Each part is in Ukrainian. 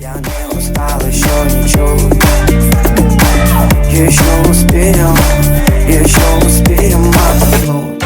Я не устал еще ничего Еще успеем, еще успеем отдохнуть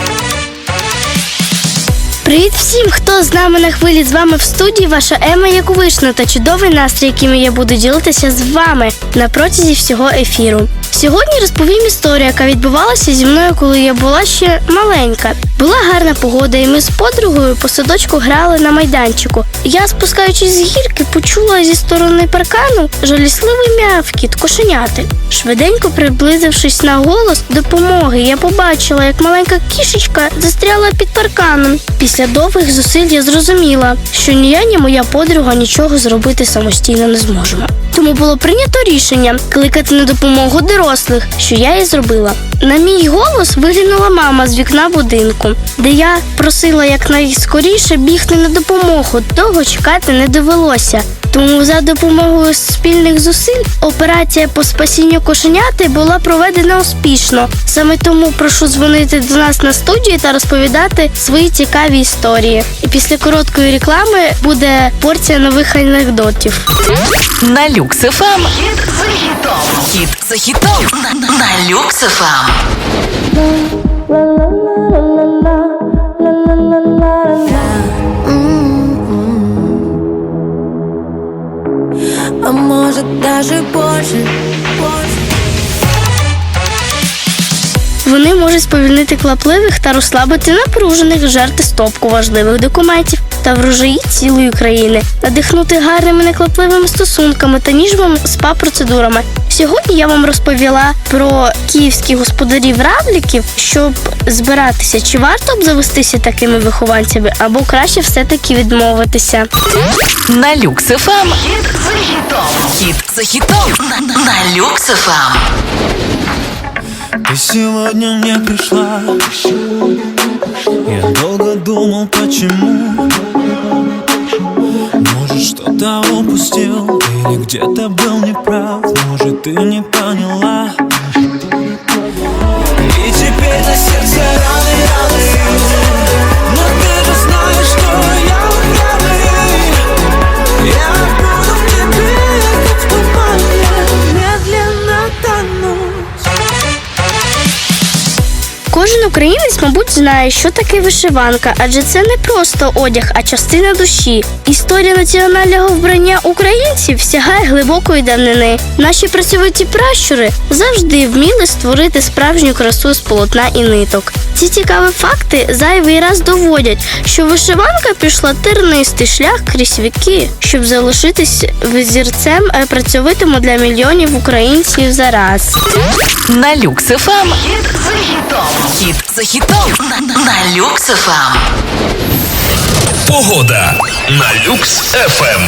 Привіт всім, хто з нами на хвилі. З вами в студії ваша Ема Яковишна та чудовий настрій, яким я буду ділитися з вами на протязі всього ефіру. Сьогодні розповім історію, яка відбувалася зі мною, коли я була ще маленька. Була гарна погода, і ми з подругою по садочку грали на майданчику. Я, спускаючись з гірки, почула зі сторони паркану жалісливий м'явкіт кошеняти. Швиденько приблизившись на голос допомоги, я побачила, як маленька кішечка застряла під парканом. Після довгих зусиль я зрозуміла, що ні я, ні моя подруга нічого зробити самостійно не зможемо. Тому було прийнято рішення кликати на допомогу дорослих, що я і зробила. На мій голос виглянула мама з вікна будинку, де я просила якнайскоріше бігти на допомогу. Довго чекати не довелося. Тому за допомогою спільних зусиль операція по спасінню кошеняти була проведена успішно. Саме тому прошу дзвонити до нас на студію та розповідати свої цікаві історії. І після короткої реклами буде порція нових анекдотів. На Люкс ФМ. Хіт за хітом. Хіт за хітом. На, на Люкс ФМ. а может даже больше, больше. Вони можуть сповільнити клапливих та розслабити напружених, жерти стопку важливих документів та врожаї цілої країни, надихнути гарними неклапливими стосунками та ніжними спа-процедурами. Сьогодні я вам розповіла про київських господарів равліків, щоб збиратися, чи варто обзавестися такими вихованцями, або краще все-таки відмовитися. На Люкс ФМ. Хіт за хітом. Хіт за хітом. На, на Люкс ФМ. Ты сегодня мне пришла. Я долго думал, почему. Может, что-то упустил Или где-то был неправ. Может, ты не поняла. И теперь на сердце Кожен українець, мабуть, знає, що таке вишиванка, адже це не просто одяг, а частина душі. Історія національного вбрання українців сягає глибокої давнини. Наші працьовиті пращури завжди вміли створити справжню красу з полотна і ниток. Ці цікаві факти зайвий раз доводять, що вишиванка пішла тернистий шлях крізь віки, щоб залишитись визірцем е, працьовитому для мільйонів українців зараз. На Люкс ФМ. Хіт за хітом. На, на Люкс ФМ. Погода на Люкс ФМ.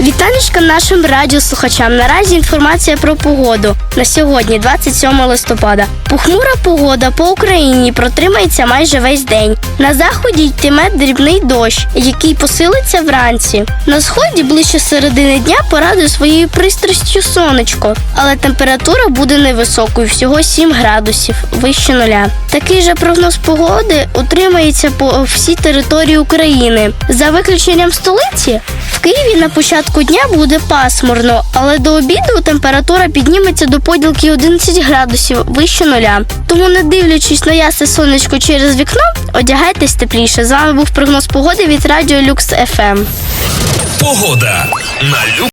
Віталічка нашим радіослухачам. Наразі інформація про погоду на сьогодні, 27 листопада. Похмура погода по Україні протримається майже весь день. На заході йтиме дрібний дощ, який посилиться вранці. На сході ближче середини дня порадує своєю пристрастю сонечко, але температура буде невисокою, всього 7 градусів вище нуля. Такий же прогноз погоди утримається по всій території України. За виключенням столиці, в Києві на початку дня буде пасмурно, але до обіду температура підніметься до поділки 11 градусів вище нуля. Тому, не дивлячись на ясне сонечко через вікно, одягайтесь тепліше. З вами був прогноз погоди від радіо Люкс ФМ. Погода на Люкс